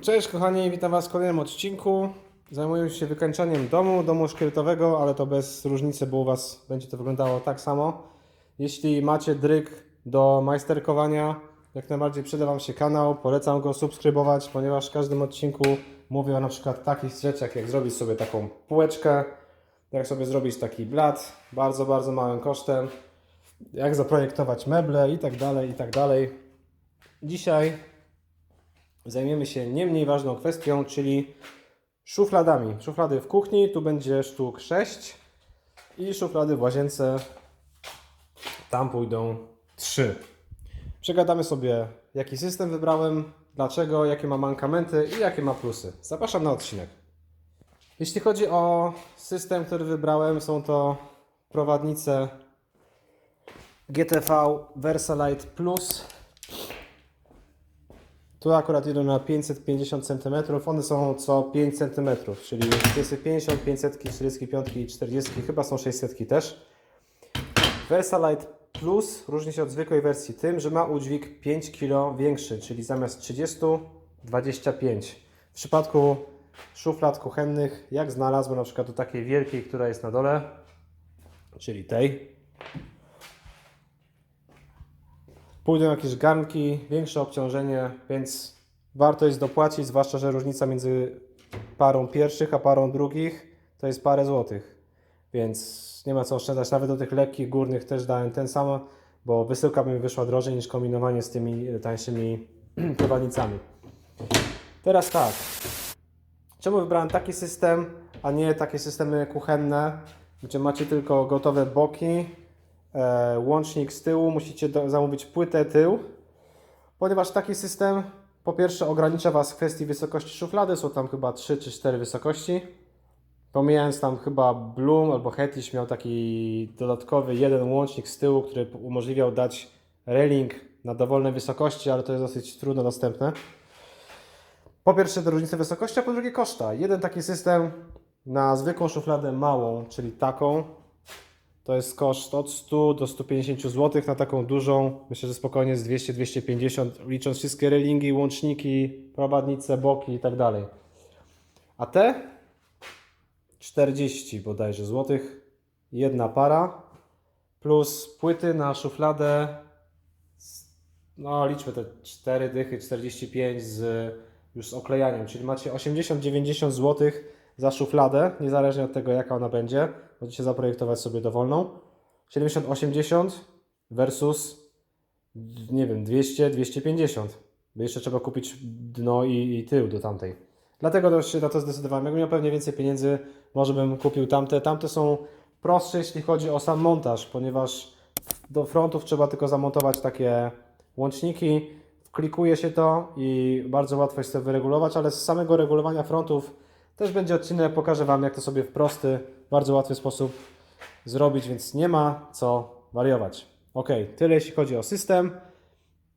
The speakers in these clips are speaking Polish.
Cześć kochani, witam Was w kolejnym odcinku. Zajmuję się wykańczaniem domu, domu szkieletowego, ale to bez różnicy, bo u Was będzie to wyglądało tak samo. Jeśli macie dryk do majsterkowania, jak najbardziej przyda Wam się kanał, polecam go subskrybować, ponieważ w każdym odcinku mówię o na przykład takich rzeczach, jak zrobić sobie taką półeczkę, jak sobie zrobić taki blat, bardzo, bardzo małym kosztem, jak zaprojektować meble i tak dalej, i tak dalej. Dzisiaj zajmiemy się nie mniej ważną kwestią, czyli szufladami. Szuflady w kuchni, tu będzie sztuk 6 i szuflady w łazience, tam pójdą 3. Przegadamy sobie, jaki system wybrałem, dlaczego, jakie ma mankamenty i jakie ma plusy. Zapraszam na odcinek. Jeśli chodzi o system, który wybrałem, są to prowadnice GTV Versalite Plus tu akurat idą na 550 cm, one są co 5 cm, czyli 550, 500, 45 i 40, chyba są 600 też. Versalite Plus różni się od zwykłej wersji tym, że ma udźwig 5 kg większy, czyli zamiast 30 25. W przypadku szuflad kuchennych, jak znalazłem na przykład do takiej wielkiej, która jest na dole, czyli tej, pójdą jakieś garnki, większe obciążenie, więc warto jest dopłacić, zwłaszcza, że różnica między parą pierwszych a parą drugich to jest parę złotych, więc nie ma co oszczędzać. Nawet do tych lekkich górnych też dałem ten sam, bo wysyłka by mi wyszła drożej niż kombinowanie z tymi tańszymi prowadnicami. Teraz tak, czemu wybrałem taki system, a nie takie systemy kuchenne, gdzie macie tylko gotowe boki, e, łącznik z tyłu, musicie do, zamówić płytę tył, ponieważ taki system po pierwsze ogranicza Was w kwestii wysokości szuflady, są tam chyba 3 czy 4 wysokości. Pomijając tam chyba Bloom albo Hetish miał taki dodatkowy jeden łącznik z tyłu, który umożliwiał dać railing na dowolnej wysokości, ale to jest dosyć trudno dostępne. Po pierwsze te różnice wysokości, a po drugie koszta. Jeden taki system na zwykłą szufladę małą, czyli taką, to jest koszt od 100 do 150 zł na taką dużą. Myślę, że spokojnie z 200-250, licząc wszystkie relingi, łączniki, prowadnice, boki i tak dalej. A te 40 bodajże złotych, jedna para, plus płyty na szufladę, no liczmy te 4 dychy, 45 z już z oklejaniem, czyli macie 80-90 zł za szufladę, niezależnie od tego jaka ona będzie, możecie zaprojektować sobie dowolną. 70-80 versus nie wiem, 200-250. Bo jeszcze trzeba kupić dno i, i tył do tamtej. Dlatego też się na to zdecydowałem. Jakbym miał pewnie więcej pieniędzy, może bym kupił tamte. Tamte są prostsze, jeśli chodzi o sam montaż, ponieważ do frontów trzeba tylko zamontować takie łączniki. Klikuje się to i bardzo łatwo jest to wyregulować, ale z samego regulowania frontów też będzie odcinek. Pokażę Wam, jak to sobie w prosty, bardzo łatwy sposób zrobić, więc nie ma co wariować. Ok, tyle jeśli chodzi o system.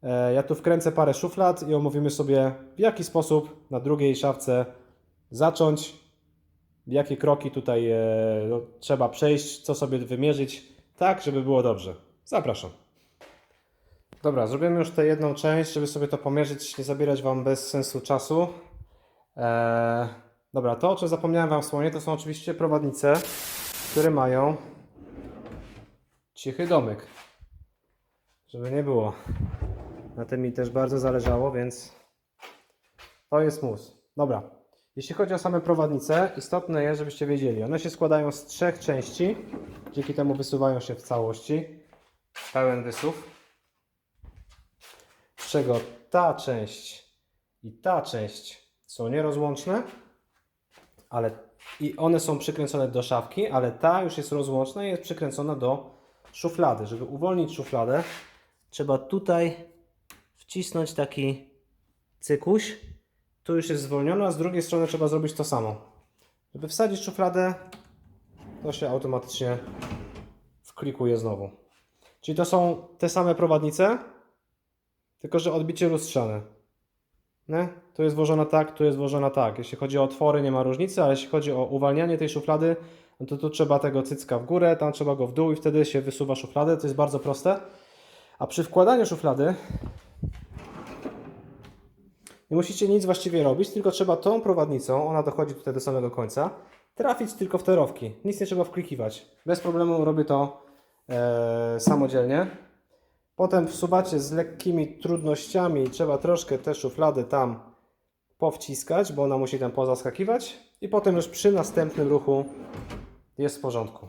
E, Ja tu wkręcę parę szuflad i omówimy sobie, w jaki sposób na drugiej szafce zacząć, jakie kroki tutaj e, no, trzeba przejść, co sobie wymierzyć, tak, żeby było dobrze. Zapraszam. Dobra, zrobimy już tę jedną część, żeby sobie to pomierzyć, nie zabierać Wam bez sensu czasu. Eee, dobra, to o czym zapomniałem Wam wspomnieć, to są oczywiście prowadnice, które mają cichy domek. Żeby nie było. Na tym mi też bardzo zależało, więc to jest mus. Dobra. Jeśli chodzi o same prowadnice, istotne jest, żebyście wiedzieli, one się składają z trzech części, dzięki temu wysuwają się w całości. Pełen wysuw. Z czego ta część i ta część są nierozłączne, ale i one są przykręcone do szafki, ale ta już jest rozłączna i jest przykręcona do szuflady. Żeby uwolnić szufladę, trzeba tutaj wcisnąć taki cykuś. Tu już jest zwolniona, a z drugiej strony trzeba zrobić to samo. Żeby wsadzić szufladę, to się automatycznie wklikuje znowu. Czyli to są te same prowadnice, tylko że odbicie lustrzane. Nie? Tu jest włożona tak, tu jest włożona tak. Jeśli chodzi o otwory, nie ma różnicy, ale jeśli chodzi o uwalnianie tej szuflady, no to tu trzeba tego cycka w górę, tam trzeba go w dół i wtedy się wysuwa szufladę. To jest bardzo proste. A przy wkładaniu szuflady Nie musicie nic właściwie robić, tylko trzeba tą prowadnicą, ona dochodzi tutaj do samego końca, trafić tylko w te rowki. Nic nie trzeba wklikiwać. Bez problemu robię to e, samodzielnie. Potem wsuwacie z lekkimi trudnościami, trzeba troszkę te szuflady tam powciskać, bo ona musi tam pozaskakiwać i potem już przy następnym ruchu jest w porządku.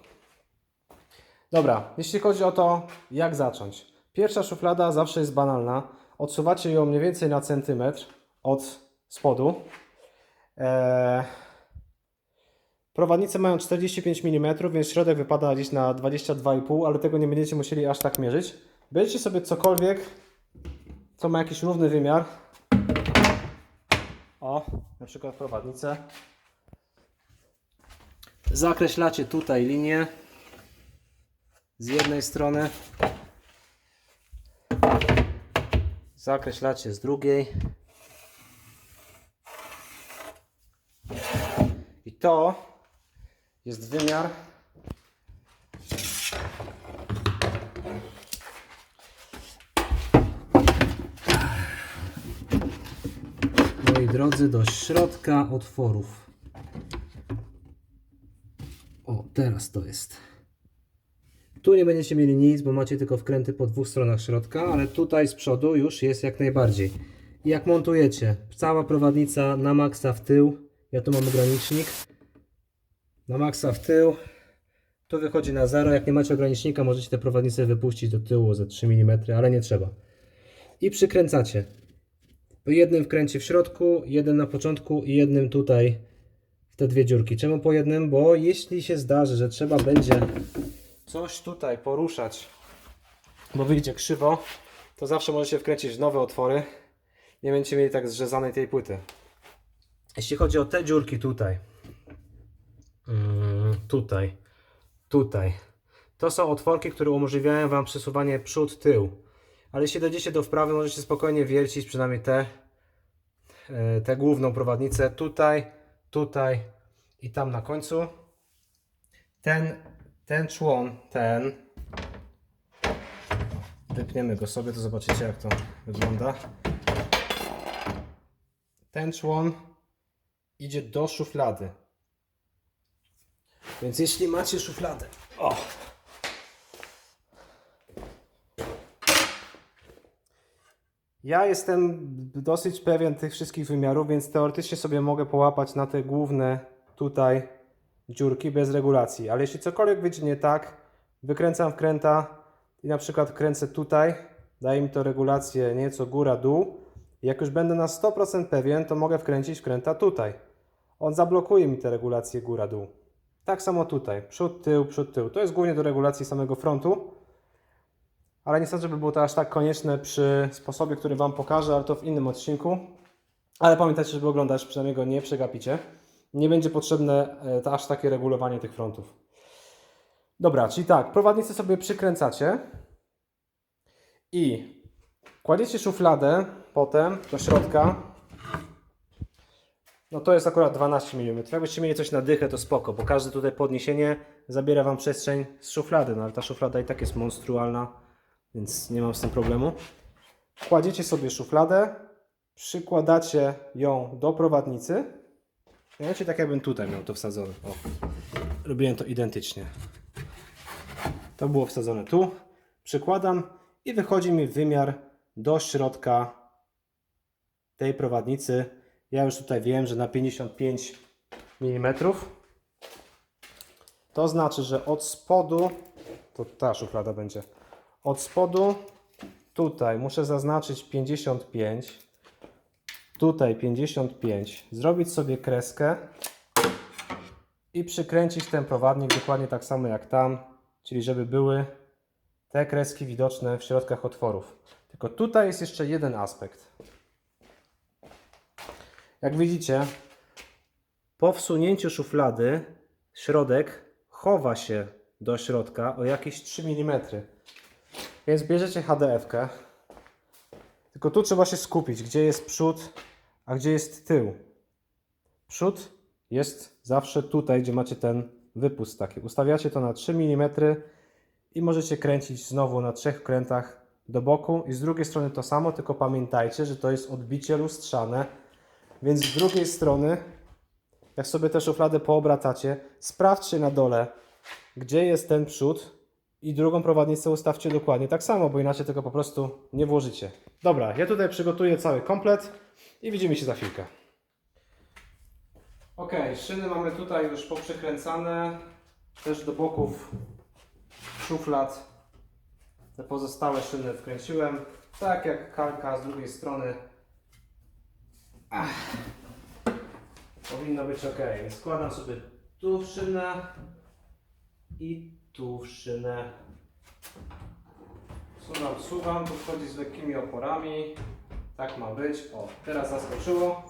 Dobra, jeśli chodzi o to, jak zacząć. Pierwsza szuflada zawsze jest banalna. Odsuwacie ją mniej więcej na centymetr od spodu. Eee, prowadnice mają 45 mm, więc środek wypada gdzieś na 22,5, ale tego nie będziecie musieli aż tak mierzyć. Bierzcie sobie cokolwiek, co ma jakiś równy wymiar. O, na przykład prowadnicę. Zakreślacie tutaj linię z jednej strony. Zakreślacie z drugiej. I to jest wymiar drodzy, do środka otworów. O, teraz to jest. Tu nie będziecie mieli nic, bo macie tylko wkręty po dwóch stronach środka, ale tutaj z przodu już jest jak najbardziej. Jak montujecie, cała prowadnica na maksa w tył, ja tu mam ogranicznik, na maksa w tył, tu wychodzi na zero, jak nie macie ogranicznika, możecie te prowadnice wypuścić do tyłu ze 3 mm, ale nie trzeba. I przykręcacie. Po jednym wkręcie w środku, jeden na początku i jednym tutaj w te dwie dziurki. Czemu po jednym? Bo jeśli się zdarzy, że trzeba będzie coś tutaj poruszać, bo wyjdzie krzywo, to zawsze możecie wkręcić nowe otwory. Nie będziecie mieli tak zrzezanej tej płyty. Jeśli chodzi o te dziurki tutaj, mm, tutaj, tutaj, to są otworki, które umożliwiają Wam przesuwanie przód-tył. Ale jeśli dojdziecie do wprawy, możecie spokojnie wiercić przynajmniej te, tę główną prowadnicę tutaj, tutaj i tam na końcu. Ten, ten człon, ten, wypniemy go sobie, to zobaczycie jak to wygląda. Ten człon idzie do szuflady. Więc jeśli macie szufladę, o, Ja jestem dosyć pewien tych wszystkich wymiarów, więc teoretycznie sobie mogę połapać na te główne tutaj dziurki bez regulacji. Ale jeśli cokolwiek wyjdzie nie tak, wykręcam wkręta i na przykład kręcę tutaj, daje mi to regulację nieco góra-dół. Jak już będę na 100% pewien, to mogę wkręcić wkręta tutaj. On zablokuje mi te regulacje góra-dół. Tak samo tutaj, przód, tył, przód, tył. To jest głównie do regulacji samego frontu. Ale nie sądzę, żeby było to aż tak konieczne przy sposobie, który Wam pokażę, ale to w innym odcinku. Ale pamiętajcie, żeby oglądać, przynajmniej go nie przegapicie. Nie będzie potrzebne e, to aż takie regulowanie tych frontów. Dobra, czyli tak, prowadnicę sobie przykręcacie i kładziecie szufladę potem do środka. No to jest akurat 12 mm. Jakbyście mieli coś na dychę, to spoko, bo każde tutaj podniesienie zabiera Wam przestrzeń z szuflady, no ale ta szuflada i tak jest monstrualna więc nie mam z tym problemu. Kładziecie sobie szufladę, przykładacie ją do prowadnicy. Mianowicie tak jakbym tutaj miał to wsadzone. O, robiłem to identycznie. To było wsadzone tu. Przykładam i wychodzi mi wymiar do środka tej prowadnicy. Ja już tutaj wiem, że na 55 mm. To znaczy, że od spodu to ta szuflada będzie od spodu tutaj muszę zaznaczyć 55, tutaj 55, zrobić sobie kreskę i przykręcić ten prowadnik dokładnie tak samo jak tam, czyli żeby były te kreski widoczne w środkach otworów. Tylko tutaj jest jeszcze jeden aspekt. Jak widzicie, po wsunięciu szuflady środek chowa się do środka o jakieś 3 mm. Więc bierzecie HDF-kę. Tylko tu trzeba się skupić, gdzie jest przód, a gdzie jest tył. Przód jest zawsze tutaj, gdzie macie ten wypust taki. Ustawiacie to na 3 mm i możecie kręcić znowu na trzech krętach do boku i z drugiej strony to samo, tylko pamiętajcie, że to jest odbicie lustrzane, więc z drugiej strony, jak sobie tę szufladę poobracacie, sprawdźcie na dole, gdzie jest ten przód i drugą prowadnicę ustawcie dokładnie tak samo, bo inaczej tego po prostu nie włożycie. Dobra, ja tutaj przygotuję cały komplet i widzimy się za chwilkę. Ok, szyny mamy tutaj już poprzykręcane, też do boków szuflad. Te pozostałe szyny wkręciłem, tak jak kalka z drugiej strony. Ach. Powinno być ok. Składam sobie tu szynę i tu w szynę. Suwam, suwam, tu wchodzi z lekkimi oporami. Tak ma być. O, teraz zaskoczyło.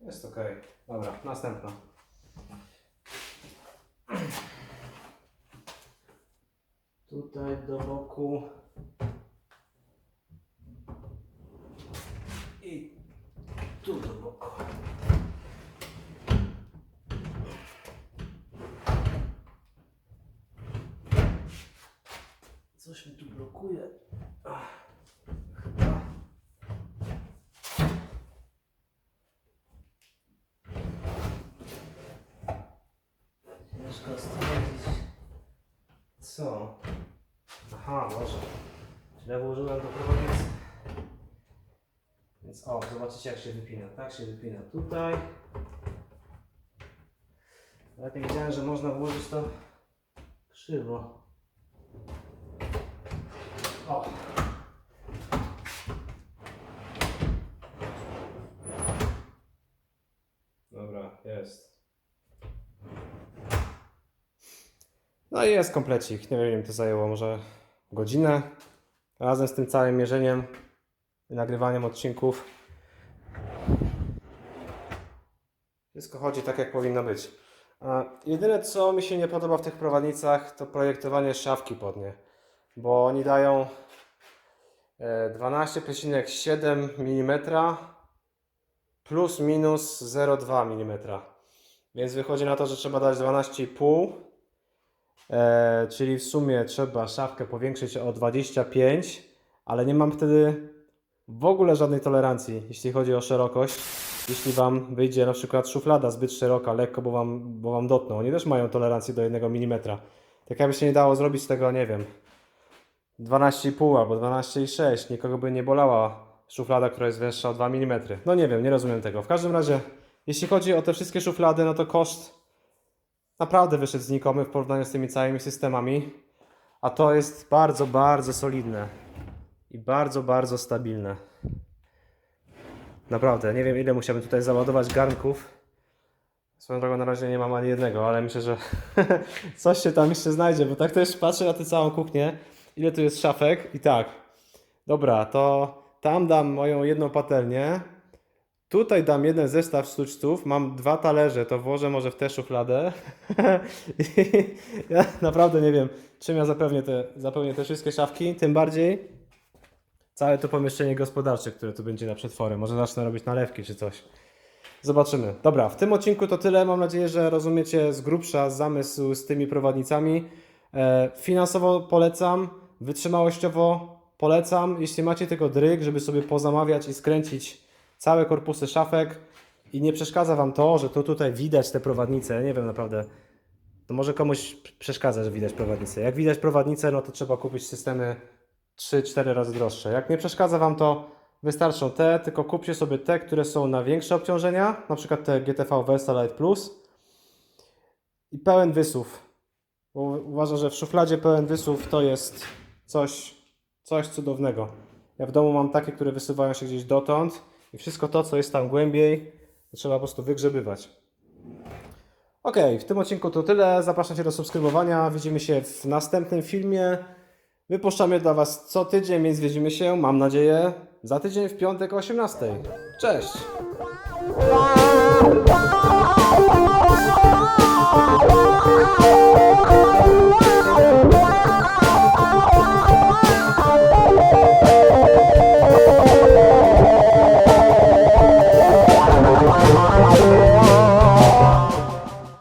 Jest ok. Dobra, następna. Tutaj do boku. I tu do boku. Coś mi tu blokuje. Ach. Ciężko stwierdzić. Co? Aha, może. Źle włożyłem do prowadznicy. Więc o, zobaczycie jak się wypina. Tak się wypina tutaj. Nawet nie wiedziałem, że można włożyć to krzywo. O. Dobra, jest. No i jest komplecik. Nie wiem, ile mi to zajęło, może godzinę. Razem z tym całym mierzeniem i nagrywaniem odcinków. Wszystko chodzi tak, jak powinno być. A jedyne, co mi się nie podoba w tych prowadnicach, to projektowanie szafki pod nie. Bo oni dają e, 12,7 mm plus minus 0,2 mm. Więc wychodzi na to, że trzeba dać 12,5 E, czyli w sumie trzeba szafkę powiększyć o 25, ale nie mam wtedy w ogóle żadnej tolerancji, jeśli chodzi o szerokość. Jeśli Wam wyjdzie na przykład szuflada zbyt szeroka, lekko, bo Wam, bo wam dotną. Oni też mają tolerancję do 1 mm. Tak jakby się nie dało zrobić z tego, nie wiem, 12,5 albo 12,6. Nikogo by nie bolała szuflada, która jest węższa o 2 mm. No nie wiem, nie rozumiem tego. W każdym razie, jeśli chodzi o te wszystkie szuflady, no to koszt naprawdę wyszedł znikomy w porównaniu z tymi całymi systemami. A to jest bardzo, bardzo solidne i bardzo, bardzo stabilne. Naprawdę, nie wiem ile musiałbym tutaj załadować garnków. Swoją drogą na razie nie mam ani jednego, ale myślę, że coś się tam jeszcze znajdzie, bo tak też patrzę na tę całą kuchnię, ile tu jest szafek i tak. Dobra, to tam dam moją jedną patelnię, Tutaj dam jeden zestaw sztuczców, mam dwa talerze, to włożę może w tę szufladę. Ja naprawdę nie wiem, czym ja zapewnię te, zapełnię te wszystkie szafki, tym bardziej całe to pomieszczenie gospodarcze, które tu będzie na przetwory. Może zacznę robić nalewki czy coś. Zobaczymy. Dobra, w tym odcinku to tyle. Mam nadzieję, że rozumiecie z grubsza zamysł z tymi prowadnicami. E, finansowo polecam, wytrzymałościowo polecam. Jeśli macie tylko dryg, żeby sobie pozamawiać i skręcić całe korpusy szafek i nie przeszkadza Wam to, że tu tutaj widać te prowadnice, nie wiem naprawdę, to może komuś przeszkadza, że widać prowadnicę. Jak widać prowadnicę, no to trzeba kupić systemy 3-4 razy droższe. Jak nie przeszkadza Wam to, wystarczą te, tylko kupcie sobie te, które są na większe obciążenia, na przykład te GTV Versa Lite Plus i pełen wysuw. Uważam, że w szufladzie pełen wysuw to jest Coś, coś cudownego. Ja w domu mam takie, które wysuwają się gdzieś dotąd i wszystko to, co jest tam głębiej, trzeba po prostu wygrzebywać. Ok, w tym odcinku to tyle. Zapraszam Cię do subskrybowania. Widzimy się w następnym filmie. Wypuszczamy dla Was co tydzień, więc widzimy się, mam nadzieję, za tydzień w piątek o 18. Cześć!